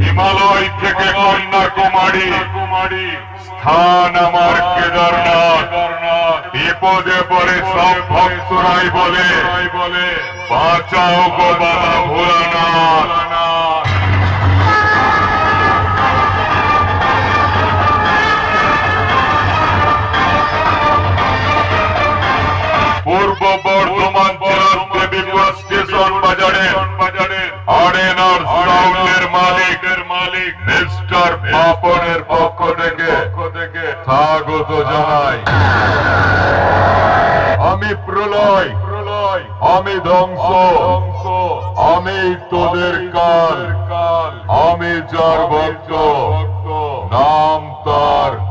হিমালয় থেকে কন্যাকুমারী কুমারী স্থান আমার কেদারনাথ কেদারনাথ। বিপদে পড়ে সব ভক্তরাই বলে। বাঁচাও গো বাবা ভোলানাথ। পূর্ব বর্ধমান জেলার দেবীপুর স্টেশন বাজারে আরেনার মালিকের মালিক মিস্টার পাপনের পক্ষ থেকে থেকে স্বাগত জানাই। আমি প্রলয়। প্রলয় আমি ধ্বংস। ধ্বংস আমি তোদের কাল কাল। আমি যার ভক্ত। নাম তার